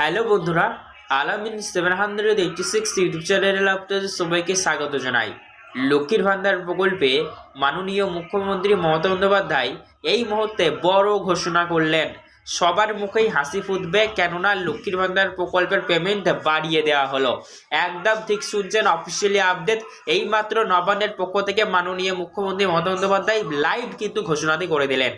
Hello বন্ধুরা Alamin seven hundred eighty six YouTube চ্যানেলে আপনাদের সবাইকে স্বাগত জানাই। লক্ষ্মীর ভান্ডার প্রকল্পে মাননীয় মুখ্যমন্ত্রী মমতা বন্দ্যোপাধ্যায় এই মুহূর্তে বড় ঘোষণা করলেন। সবার মুখেই হাসি ফুটবে কেননা লক্ষ্মীর ভান্ডার প্রকল্পের পেমেন্ট বাড়িয়ে দেওয়া হলো। একদম ঠিক শুনছেন অফিসিয়ালি আপডেট এইমাত্র নবান্নের পক্ষ থেকে মাননীয় মুখ্যমন্ত্রী মমতা বন্দ্যোপাধ্যায় লাইভ কিন্তু ঘোষণাটি করে দিলেন।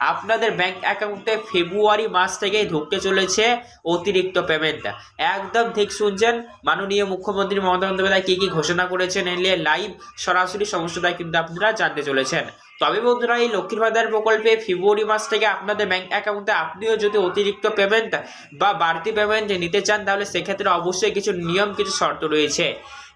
আপনাদের ব্যাংক অ্যাকাউন্টে ফেব্রুয়ারি মাস থেকেই ঢুকতে চলেছে অতিরিক্ত পেমেন্টটা একদম ঠিক শুনছেন? মাননীয় মুখ্যমন্ত্রী মমতা বন্দ্যোপাধ্যায় কী কী ঘোষণা করেছেন এলে লাইভ সরাসরি সমস্যাটা কিন্তু আপনারা জানতে চলেছেন। তবে বন্ধুরা, এই লক্ষ্মীর ভান্ডার প্রকল্পে ফেব্রুয়ারি মাস থেকে আপনাদের ব্যাংক অ্যাকাউন্টে আপনিও যদি অতিরিক্ত পেমেন্ট বা বাড়তি পেমেন্ট নিতে চান, তাহলে সেক্ষেত্রে অবশ্যই কিছু নিয়ম, কিছু শর্ত রয়েছে।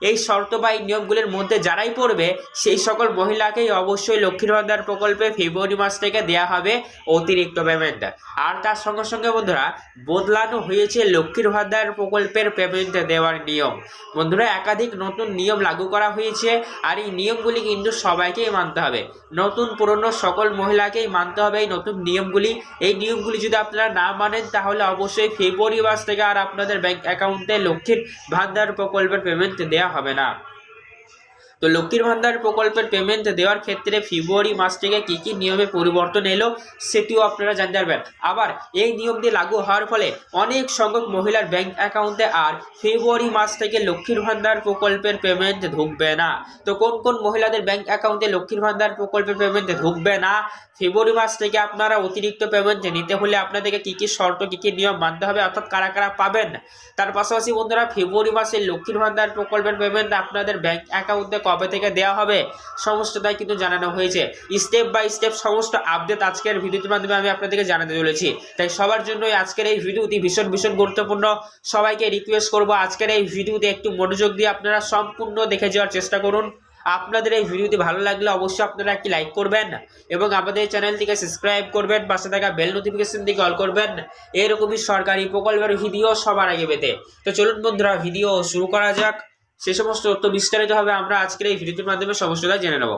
এই শর্ত বা এই নিয়মগুলির মধ্যে যারাই পড়বে, সেই সকল মহিলাকেই অবশ্যই লক্ষ্মীর ভান্ডার প্রকল্পে ফেব্রুয়ারি মাস থেকে দেওয়া হবে অতিরিক্ত পেমেন্ট আর তার সঙ্গে সঙ্গে বন্ধুরা, বদলানো হয়েছে লক্ষ্মীর ভান্ডার প্রকল্পের পেমেন্ট দেওয়ার নিয়ম। বন্ধুরা, একাধিক নতুন নিয়ম লাগু করা হয়েছে, আর এই নিয়মগুলি কিন্তু সবাইকেই মানতে হবে। পুরনো সকল মহিলাকেই মানতে হবে এই নতুন নিয়মগুলি। এই নিয়মগুলি যদি আপনারা না মানেন, তাহলে অবশ্যই ফেব্রুয়ারি মাস থেকে আর আপনাদের ব্যাংক অ্যাকাউন্টে লক্ষ্মীর ভান্ডার প্রকল্পের পেমেন্ট দেওয়া হবে না। তো লক্ষ্মীর ভান্ডার প্রকল্পের পেমেন্ট দেওয়ার ক্ষেত্রে ফেব্রুয়ারি মাস থেকে কী কী নিয়মে পরিবর্তন এলো সেটিও আপনারা জানতে পারবেন। আবার এই নিয়মটি লাগু হওয়ার ফলে অনেক সংখ্যক মহিলার ব্যাংক অ্যাকাউন্টে আর ফেব্রুয়ারি মাস থেকে লক্ষ্মীর ভান্ডার প্রকল্পের পেমেন্ট ঢুকবে না। তো কোন কোন মহিলাদের ব্যাংক অ্যাকাউন্টে লক্ষ্মীর ভান্ডার প্রকল্পের পেমেন্ট ঢুকবে না? ফেব্রুয়ারি মাস থেকে আপনারা অতিরিক্ত পেমেন্ট নিতে হলে আপনাদেরকে কী কী শর্ত, কী কী নিয়ম মানতে হবে অর্থাৎ কারা কারা পাবেন? তার পাশাপাশি বন্ধুরা ফেব্রুয়ারি মাসে লক্ষ্মীর ভান্ডার প্রকল্পের পেমেন্ট আপনাদের ব্যাংক অ্যাকাউন্টে কবে থেকে দেওয়া হবে। সমস্তটাই কিন্তু জানানো হয়েছে। স্টেপ বাই স্টেপ সমস্ত আপডেট আজকের ভিডিওটির মাধ্যমে আমি আপনাদেরকে জানাতে চলেছি। তাই সবার জন্যই আজকের এই ভিডিওটি ভীষণ ভীষণ গুরুত্বপূর্ণ। সবাইকে রিকোয়েস্ট করব আজকের এই ভিডিওতে একটু মনোযোগ দিয়ে আপনারা সম্পূর্ণ দেখে যাওয়ার চেষ্টা করুন। আপনাদের এই ভিডিওটি ভালো লাগলে অবশ্যই আপনারা একটি লাইক করবেন এবং আমাদের চ্যানেলটিকে সাবস্ক্রাইব করবেন, পাশে থাকা বেল নোটিফিকেশন দিকে অল করবেন। এরকমই সরকারি প্রকল্পের ভিডিও সবার আগে পেতে। তো চলুন বন্ধুরা ভিডিও শুরু করা যাক। সে সমস্ত তথ্য বিস্তারিতভাবে আমরা আজকের এই ভিডিওটির মাধ্যমে সমস্তটা জেনে নেব।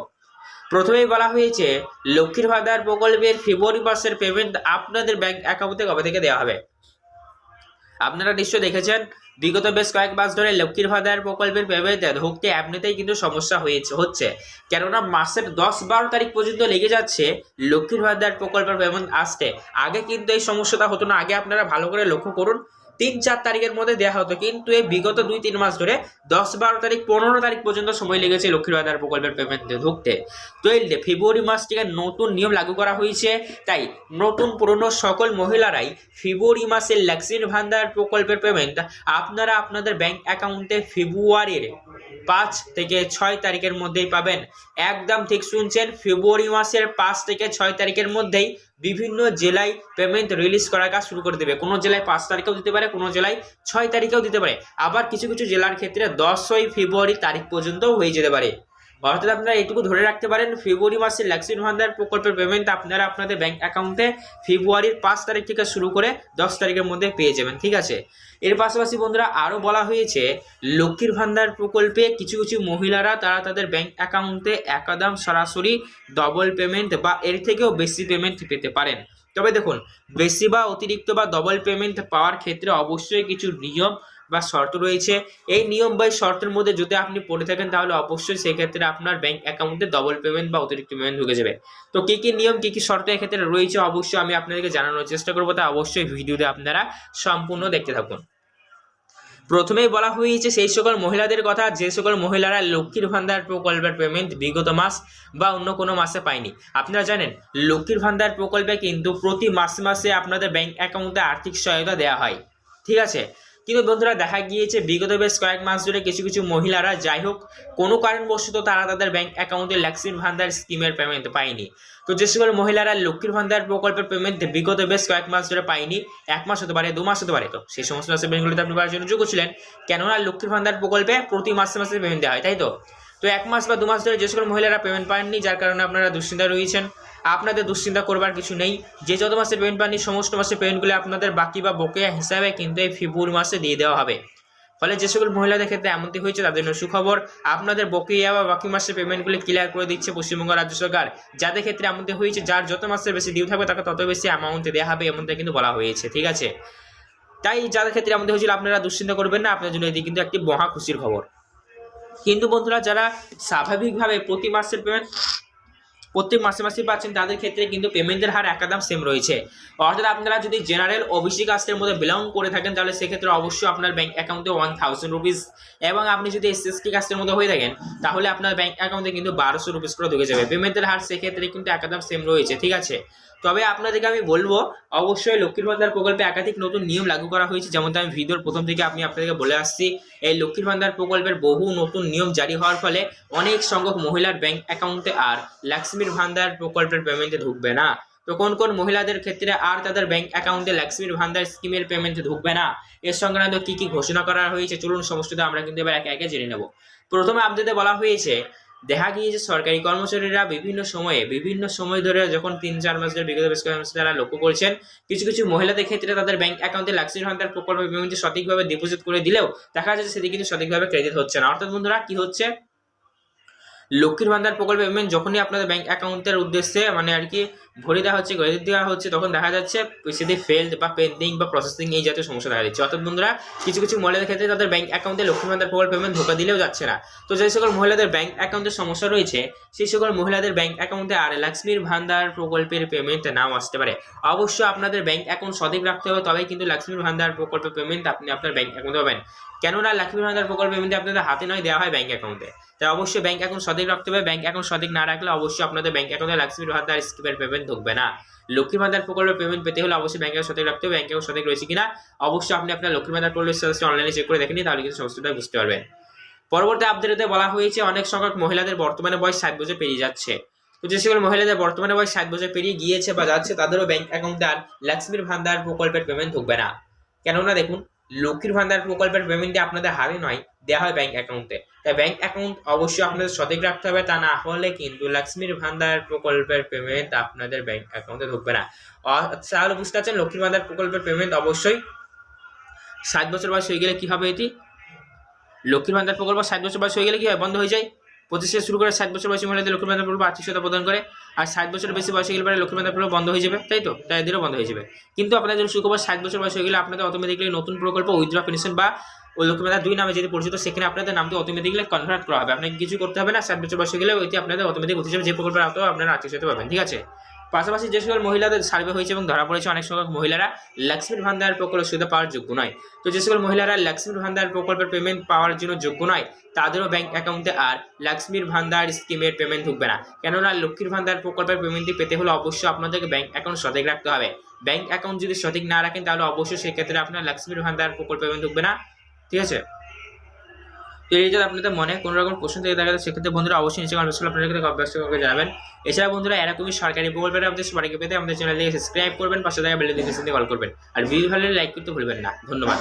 প্রথমেই বলা হয়েছে, লক্ষ্মীর ভান্ডার প্রকল্পের ফেব্রুয়ারি মাসের পেমেন্ট আপনাদের ব্যাংক অ্যাকাউন্টে কবে থেকে দেওয়া হবে? আপনারা নিশ্চয় দেখেছেন, বিগত বেশ কয়েক মাস ধরে লক্ষ্মীর ভান্ডার প্রকল্পের পেমেন্ট ঢুকতে এমনিতেই কিন্তু সমস্যা হয়েছে, হচ্ছে। কেননা মাসের দশ বারো তারিখ পর্যন্ত লেগে যাচ্ছে লক্ষ্মীর ভান্ডার প্রকল্পের পেমেন্ট আসতে। আগে কিন্তু এই সমস্যাটা হতো না, আগে আপনারা ভালো করে লক্ষ্য করুন তিন চার তারিখের মধ্যে দেওয়া হতো। কিন্তু এই বিগত দুই, তিন মাস ধরে দশ বারো তারিখ, পনেরো তারিখ পর্যন্ত সময় লেগেছে লক্ষ্মীর ভান্ডার প্রকল্পের পেমেন্ট ঢুকতে। তো এই ফেব্রুয়ারি মাস থেকে নতুন নিয়ম লাগু করা হয়েছে। তাই নতুন পুরনো সকল মহিলারাই ফেব্রুয়ারি মাসের লক্ষ্মীর ভান্ডার প্রকল্পের পেমেন্ট আপনারা আপনাদের ব্যাংক অ্যাকাউন্টে ফেব্রুয়ারির পাঁচ থেকে ছয় তারিখের মধ্যেই পাবেন। একদম ঠিক শুনছেন ফেব্রুয়ারি মাসের পাঁচ থেকে ছয় তারিখের মধ্যেই বিভিন্ন জেলায় পেমেন্ট রিলিজ করার কাজ শুরু করে দেবে। কোনো জেলায় পাঁচ তারিখেও দিতে পারে, কোনো জেলায় ছয় তারিখেও দিতে পারে। আবার কিছু কিছু জেলার ক্ষেত্রে দশই ফেব্রুয়ারি তারিখ পর্যন্তও হয়ে যেতে পারে। অর্থাৎ আপনারা এইটুকু ধরে রাখতে পারেন, ফেব্রুয়ারি মাসের লক্ষ্মীর ভান্ডার প্রকল্পের পেমেন্ট আপনারা আপনাদের ব্যাঙ্ক অ্যাকাউন্টে ফেব্রুয়ারির পাঁচ তারিখ থেকে শুরু করে দশ তারিখের মধ্যে পেয়ে যাবেন, ঠিক আছে? এর পাশাপাশি বন্ধুরা আরও বলা হয়েছে, লক্ষ্মীর ভান্ডার প্রকল্পে কিছু কিছু মহিলারা তারা তাদের ব্যাঙ্ক অ্যাকাউন্টে একাদাম সরাসরি ডবল পেমেন্ট বা এর থেকেও বেশি পেমেন্ট পেতে পারেন। তবে দেখুন, বেশি বা অতিরিক্ত বা ডবল পেমেন্ট পাওয়ার ক্ষেত্রে অবশ্যই কিছু নিয়ম বা শর্ত রয়েছে, এই নিয়ম বা শর্তের মধ্যে যদি আপনি পড়ে থাকেন, তাহলে অবশ্যই সেক্ষেত্রে আপনার ব্যাংক অ্যাকাউন্টে ডবল পেমেন্ট বা অতিরিক্ত পেমেন্ট ঢুকে যাবে। তো কী কী নিয়ম, কী কী শর্ত এক্ষেত্রে রয়েছে, অবশ্যই আমি আপনাদেরকে জানানোর চেষ্টা করব। তা অবশ্যই ভিডিওতে আপনারা সম্পূর্ণ দেখতে থাকুন। প্রথমেই বলা হয়েছে, সেই সকল মহিলাদের কথা, যে সকল মহিলারা লক্ষ্মীর ভান্ডার প্রকল্পের পেমেন্ট বিগত মাস বা অন্য কোনো মাসে পায়নি। আপনারা জানেন, লক্ষ্মীর ভান্ডার প্রকল্পে কিন্তু প্রতি মাসে মাসে আপনাদের ব্যাংক অ্যাকাউন্টে আর্থিক সহায়তা দেওয়া হয়। ঠিক আছে? কিন্তু বন্ধুরা দেখা গিয়েছে, বিগত বেশ কয়েক মাস ধরে কিছু কিছু মহিলারা, যাই হোক, কোনো কারণবশত তারা তাদের ব্যাংক অ্যাকাউন্টে লক্ষ্মীর ভান্ডার স্কিমের পেমেন্ট পায়নি। তো যে সকল মহিলারা লক্ষ্মীর ভান্ডার প্রকল্পের পেমেন্ট বিগত বেশ কয়েক মাস ধরে পায়নি, এক মাস হতে পারে, দু মাস হতে পারে, তো সেই সমস্ত মাসে ব্যাংকগুলোতে আপনি পাওয়ার জন্য যোগ্য ছিলেন। কেননা লক্ষ্মীর ভান্ডার প্রকল্পে প্রতি মাসে মাসে পেমেন্ট দেওয়া হয়, তাই তো? তো এক মাস বা দু মাস ধরে যে সকল মহিলারা পেমেন্ট পাননি, যার কারণে আপনারা দুশ্চিন্তা রয়েছেন। আপনাদের দুশ্চিন্তা করবার কিছু নেই। যে যত মাসে পেমেন্ট পাননি, সমস্ত মাসে পেমেন্টগুলি আপনাদের বাকি বা বকেয়া হিসাবে কিন্তু এই ফেব্রুয়ারি মাসে দিয়ে দেওয়া হবে। ফলে যে সকল মহিলাদের ক্ষেত্রে এমনটি হয়েছে, তাদের জন্য সুখবর, আপনাদের বকেয়া বা বাকি মাসের পেমেন্টগুলি ক্লিয়ার করে দিচ্ছে পশ্চিমবঙ্গ রাজ্য সরকার। যাদের ক্ষেত্রে এমনটি হয়েছে, যার যত মাসের বেশি ডিউ থাকবে, তাকে তত বেশি অ্যামাউন্টে দেওয়া হবে এমনটা কিন্তু বলা হয়েছে, ঠিক আছে? তাই যাদের ক্ষেত্রে আমাদের হয়েছিল, আপনারা দুশ্চিন্তা করবেন না আপনার জন্য এটি কিন্তু একটি মহা খুশির খবর। কিন্তু বন্ধুরা, যারা স্বাভাবিকভাবে প্রতি মাসের পেমেন্ট প্রত্যেক মাসে মাসে পাচ্ছেন, তাদের ক্ষেত্রে কিন্তু পেমেন্টের হার একদম সেম রয়েছে। অর্থাৎ আপনারা যদি জেনারেল ওবিসি কাস্টের মধ্যে বিলং করে থাকেন, তাহলে সেক্ষেত্রে অবশ্যই আপনার ব্যাঙ্ক অ্যাকাউন্টে ওয়ান থাউজেন্ড রুপিস এবং আপনি যদি এসএসটি কাস্টের মধ্যে হয়ে থাকেন, তাহলে আপনার ব্যাংক অ্যাকাউন্টে কিন্তু বারোশো রুপিস করে ঢুকে যাবে। পেমেন্টের হার সেক্ষেত্রে কিন্তু একদম সেম রয়েছে, ঠিক আছে? তবে আপনাদেরকে আমি বলব, অবশ্যই লক্ষ্মীর ভান্ডার প্রকল্পে একাধিক নতুন নিয়ম লাগু করা হয়েছে, যেমনটা আমি ভিডিওর প্রথম থেকে আমি আপনাদেরকে বলে আসছি। এই লক্ষ্মীর ভান্ডার প্রকল্পের বহু নতুন নিয়ম জারি হওয়ার ফলে অনেক সংখ্যক মহিলার ব্যাংক অ্যাকাউন্টে আর লক্ষ্মীর ভান্ডার প্রকল্পের পেমেন্টে ঢুকবে না। তো কোন কোন মহিলাদের ক্ষেত্রে আর তাদের ব্যাংক অ্যাকাউন্টে লক্ষ্মীর ভান্ডার স্কিমের পেমেন্ট ঢুকবে না এর সংক্রান্ত কি কি ঘোষণা করা হয়েছে, চলুন সমস্তটা আমরা কিন্তু এবার একে একে জেনে নেব। প্রথমে আপডেটে বলা হয়েছে দেখা গিয়েছে সরকারি কর্মচারীরা বিভিন্ন সময়ে, বিভিন্ন সময় ধরে যখন তিন চার মাস ধরে বিগত বেশ কয়েক মাস তারা লক্ষ্য করছেন, কিছু কিছু মহিলাদের ক্ষেত্রে তাদের ব্যাংক অ্যাকাউন্টে লাক্সি ভান্ডার প্রকল্প পেমেন্টে সঠিকভাবে ডিপোজিট করে দিলেও দেখা যাচ্ছে সেটি কিন্তু সঠিকভাবে ক্রেডিট হচ্ছে না। অর্থাৎ বন্ধুরা, কি হচ্ছে? লক্ষ্মীর ভান্ডার প্রকল্পে পেমেন্ট যখনই আপনাদের ব্যাংক অ্যাকাউন্টের উদ্দেশ্যে মানে আর কি ভরে দেওয়া হচ্ছে ক্রেডিট দেওয়া হচ্ছে, তখন দেখা যাচ্ছে সেটি ফেলড বা পেন্ডিং বা প্রসেসিং এই জাতীয় সমস্যা দেখা যাচ্ছে অর্থাৎ বন্ধুরা, কিছু কিছু মহিলাদের ক্ষেত্রে তাদের ব্যাংক অ্যাকাউন্টে লক্ষ্মীর ভান্ডার প্রকল্প পেমেন্ট ধোকা দিলেও যাচ্ছে না। তো যে সকল মহিলাদের ব্যাংক অ্যাকাউন্টের সমস্যা রয়েছে, সেই সকল মহিলাদের ব্যাংক অ্যাকাউন্টে আর লক্ষ্মীর ভান্ডার প্রকল্পের পেমেন্ট নাও আসতে পারে। অবশ্যই আপনাদের ব্যাংক অ্যাকাউন্ট সঠিক রাখতে হবে, তবেই কিন্তু লক্ষ্মীর ভান্ডার প্রকল্পের পেমেন্ট আপনি আপনার ব্যাংক অ্যাকাউন্টে পাবেন। কেননা লক্ষ্মীর ভান্ডার প্রকল্প পেমেন্ট আপনাদের হাতে নয়, দেওয়া হয় ব্যাংক অ্যাকাউন্টে তাই অবশ্যই ব্যাংক অ্যাকাউন্ট সঠিক রাখতে হবে ব্যাংক অ্যাকাউন্ট সঠিক না রাখলে অবশ্যই আপনাদের ব্যাংক অ্যাকাউন্টে লক্ষ্মীর ভান্ডার স্কিমের পেমেন্ট ঢুকবে না। লক্ষ্মীর ভান্ডার প্রকল্পের পেমেন্ট পেতে হলে অবশ্যই ব্যাংক অ্যাকাউন্ট সঠিক রাখতে হবে। ব্যাংক অ্যাকাউন্ট সঠিক রয়েছে কিনা? অবশ্যই আপনি আপনার লক্ষ্মীর ভান্ডার প্রকল্পের সাথে অনলাইনে চেক করে দেখেনি তাহলে কিন্তু সমস্তটা বুঝতে পারবেন। পরবর্তী আপডেটে বলা হয়েছে, অনেক সংখ্যক মহিলাদের বর্তমানে বয়স ষাট বছর পেরিয়ে যাচ্ছে। তো যে সকল মহিলাদের বর্তমানে বয়স ষাট বছর পেরিয়ে গিয়েছে বা যাচ্ছে, তাদেরও ব্যাংক অ্যাকাউন্টে আর লক্ষ্মীর ভান্ডার প্রকল্পের পেমেন্ট ঢুকবে না। কেননা দেখুন লক্ষ্মীর ভান্ডার প্রকল্পের পেমেন্টটি আপনাদের হাতে নয় দেওয়া হয় ব্যাংক অ্যাকাউন্টে তাই ব্যাংক অ্যাকাউন্ট অবশ্যই আপনাদের সঠিক রাখতে হবে, তা না হলে কিন্তু লক্ষ্মীর ভান্ডার প্রকল্পের পেমেন্ট আপনাদের ব্যাংক অ্যাকাউন্টে ঢুকবে না। তাহলে বুঝতে পারছেন, লক্ষ্মীর ভান্ডার প্রকল্পের পেমেন্ট অবশ্যই ষাট বছর বয়স হয়ে গেলে কী হবে এটি? লক্ষ্মীর ভান্ডার প্রকল্প ষাট বছর বয়স হয়ে গেলে কি হয়? বন্ধ হয়ে যায়। পঁচিশ শুরু করে ষাট বছর বয়সী মহিলাদের লক্ষ্মী ভান্ডার প্রকল্প আর্থিক সহায়তা প্রদান করে, আর ষাট বছরের বেশি বয়স হয়ে গেলে পরে লক্ষ্মী ভান্ডার প্রকল্প বন্ধ হয়ে যাবে, তাই তো? তাই এদেরও বন্ধ হয়ে যাবে। কিন্তু আপনাদের সুখবর, ষাট বছর বয়স হয়ে গেলে আপনাদের অটোমেটিকলি নতুন প্রকল্প উইথড্র পেনশন বা ওই লক্ষ্মী ভান্ডার দুই নামে যেটি পরিচিত, সেখানে আপনাদের নামটি অটোমেটিকলি কনভার্ট করা হবে। আপনাকে কিছু করতে হবে না, ষাট বছর বয়স গেলে ওইটি আপনাদের অটোমেটিক উঠে যাবে যে প্রকল্পের আওতায় আপনারা আর্থিক সহায়তা পাবেন, ঠিক আছে? পাশাপাশি যে সকল মহিলাদের সার্ভে হয়েছে এবং ধরা পড়েছে, অনেক সংখ্যক মহিলারা লক্ষ্মীর ভান্ডার প্রকল্প সুবিধা পাওয়ার যোগ্য নয়। তো যে সকল মহিলারা লক্ষ্মীর ভান্ডার প্রকল্পের পেমেন্ট পাওয়ার জন্য যোগ্য নয়, তাদেরও ব্যাংক অ্যাকাউন্টে আর লক্ষ্মীর ভান্ডার স্কিমের পেমেন্ট ঢুকবে না। কেননা লক্ষ্মীর ভান্ডার প্রকল্পের পেমেন্টটি পেতে হলে অবশ্যই আপনাদেরকে ব্যাংক অ্যাকাউন্ট সঠিক রাখতে হবে। ব্যাংক অ্যাকাউন্ট যদি সঠিক না রাখেন, তাহলে অবশ্যই সেক্ষেত্রে আপনার লক্ষ্মীর ভান্ডার প্রকল্প পেমেন্ট ঢুকবে না। ঠিক আছে? এই যদি আপনাদের মনে কোনো রকম প্রশ্ন থেকে থাকে সেক্ষেত্রে বন্ধুরা অবশ্যই নিচে কমেন্ট আপনাদের ক্ষেত্রে অভ্যাস করে জানাবেন। এছাড়া বন্ধুরা এরকমই সরকারি প্রকল্পের আপনি সবাইকে পেতে আমাদের চ্যানেলটিকে সাবস্ক্রাইব করবেন, পাশে থাকা বেল দিকে কল করবেন। আর ভিডিও ভালো লাইক করতে ভুলবেন না। ধন্যবাদ।